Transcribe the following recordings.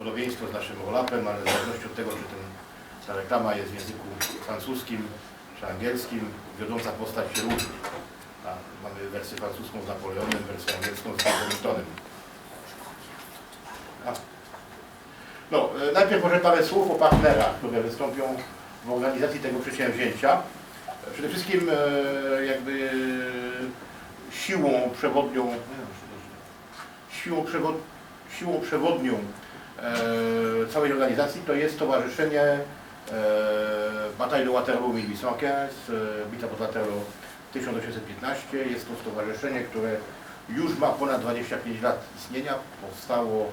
podobieństwo z naszym rolapem, ale w zależności od tego, czy ten, ta reklama jest w języku francuskim czy angielskim, wiodąca postać się różni. Mamy wersję francuską z Napoleonem, wersję angielską z. A. No, e, najpierw może parę słów o partnerach, które wystąpią w organizacji tego przedsięwzięcia. Przede wszystkim e, jakby siłą przewodnią, siłą, przewod, siłą przewodnią całej organizacji to jest Stowarzyszenie e, Bataille de Waterloo 1815, e, Bitwa pod Waterloo 1815. Jest to stowarzyszenie, które już ma ponad 25 lat istnienia. Powstało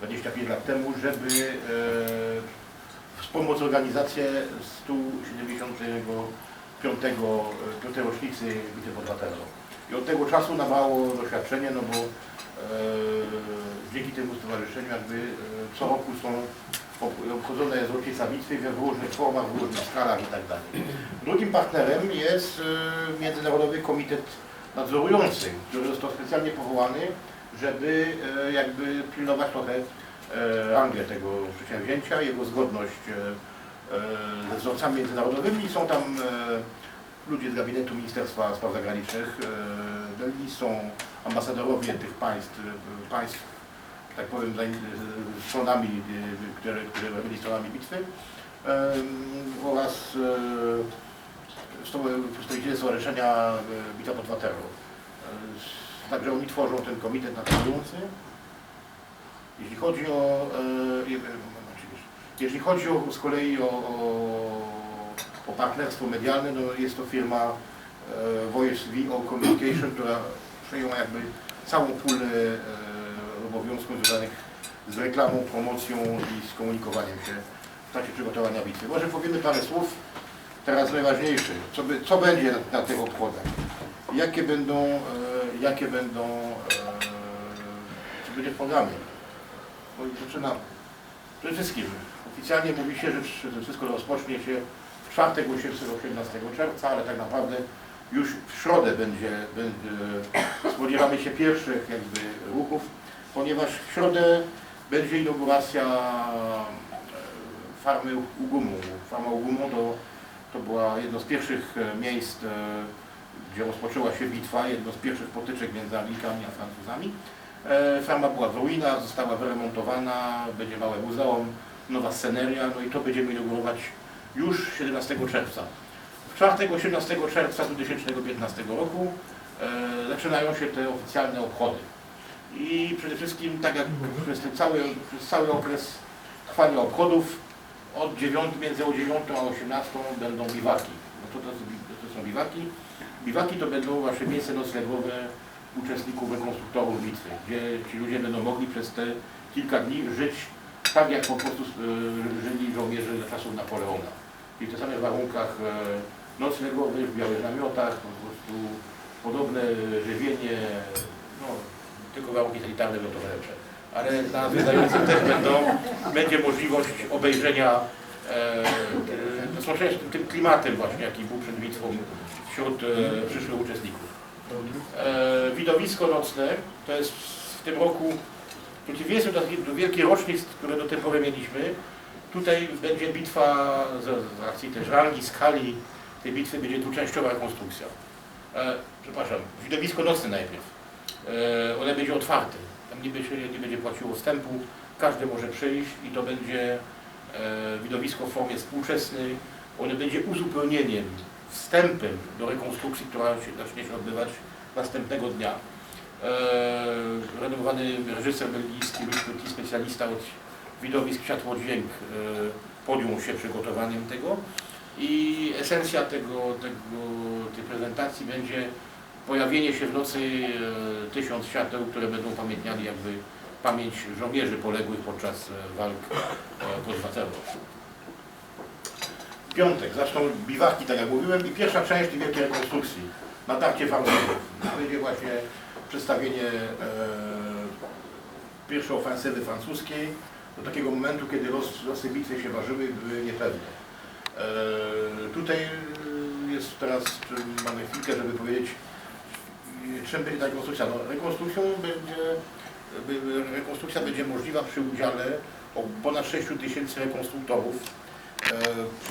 25 lat temu, żeby e, wspomóc organizację 175 piątej rocznicy Bitwy pod Waterloo. I od tego czasu nabrało doświadczenie, no bo e, dzięki temu stowarzyszeniu jakby e, co roku są ob- obchodzone jest rocznica bitwy w różnych formach, w różnych skalach i tak. Drugim partnerem jest e, Międzynarodowy Komitet Nadzorujący, który został specjalnie powołany, żeby e, jakby pilnować trochę rangę tego przedsięwzięcia, jego zgodność ze wzorcami międzynarodowymi. Są tam ludzie z gabinetu Ministerstwa Spraw Zagranicznych Belgii, są ambasadorowie tych państw, państw tak powiem, e, stronami, e, które, które byli stronami bitwy oraz przedstawiciele Stowarzyszenia e, Bitwa pod Waterloo. E, Także oni tworzą ten komitet nadzorujący. Jeśli chodzi o, e, jeśli chodzi o, z kolei o, o, o partnerstwo medialne, no jest to firma Voice VO Communication, która przejęła jakby całą pulę obowiązków związanych z reklamą, promocją i z komunikowaniem się w trakcie przygotowania bitwy. Może powiemy parę słów, teraz najważniejsze, co, by, co będzie na, na tych obchodach, jakie będą, e, jakie będą, e, co będzie w programie. Bo zaczynam. Przede wszystkim oficjalnie mówi się, że wsz- że wszystko rozpocznie się w czwartek 18 czerwca, ale tak naprawdę już w środę będzie, będzie spodziewamy się pierwszych jakby ruchów, ponieważ w środę będzie inauguracja e, farmy Ugumu. Farma Ugumu to, to była jedno z pierwszych e, miejsc, e, gdzie rozpoczęła się bitwa, jedno z pierwszych potyczek między Anglikami a Francuzami. Farma była w ruinach, została wyremontowana, będzie małe muzeum, nowa sceneria, no i to będziemy inaugurować już 17 czerwca. W czwartek 18 czerwca 2015 roku zaczynają się te oficjalne obchody. I przede wszystkim, tak jak przez ten cały, przez cały okres trwania obchodów, od 9, między o 9 a 18 będą biwaki. No to, to, to są biwaki. Biwaki to będą właśnie miejsce noclegowe uczestników, rekonstruktorów bitwy, gdzie ci ludzie będą mogli przez te kilka dni żyć tak, jak po prostu e, żyli żołnierze za czasów Napoleona. I w tych samych warunkach e, noclegowych, w białych namiotach, po prostu podobne żywienie, no, tylko warunki sanitarne będą lepsze. Ale dla zwiedzających też będą, będzie możliwość obejrzenia e, e, się tym, klimatem właśnie, jaki był przed bitwą wśród e, przyszłych uczestników. E, widowisko nocne, to jest w tym roku, w przeciwieństwie do, do wielkich rocznic, które do tej pory mieliśmy, tutaj będzie bitwa z, z racji też rangi, skali tej bitwy, będzie dwuczęściowa rekonstrukcja. E, przepraszam, widowisko nocne najpierw. E, one będzie otwarte, tam nie będzie, nie będzie płaciło wstępu, każdy może przyjść i to będzie e, widowisko w formie współczesnej, ono będzie uzupełnieniem, wstępem do rekonstrukcji, która się zacznie się odbywać następnego dnia. E, renomowany reżyser belgijski, belgijski specjalista od widowisk światło-dźwięk podjął się przygotowaniem tego. I esencja tego, tego, tej prezentacji będzie pojawienie się w nocy e, tysiąc świateł, które będą pamiętniali jakby pamięć żołnierzy poległych podczas e, walk e, pod Waterloo. Piątek zaczną biwaki, tak jak mówiłem, i pierwsza część tej wielkiej rekonstrukcji, natarcie Francuzów. Będzie właśnie przedstawienie e, pierwszej ofensywy francuskiej do takiego momentu, kiedy los, losy bitwy się ważyły, były niepewne. E, tutaj jest teraz, mamy chwilkę, żeby powiedzieć, czym będzie ta rekonstrukcja. No, rekonstrukcją będzie, rekonstrukcja będzie możliwa przy udziale ponad 6 tysięcy rekonstruktorów. E, przy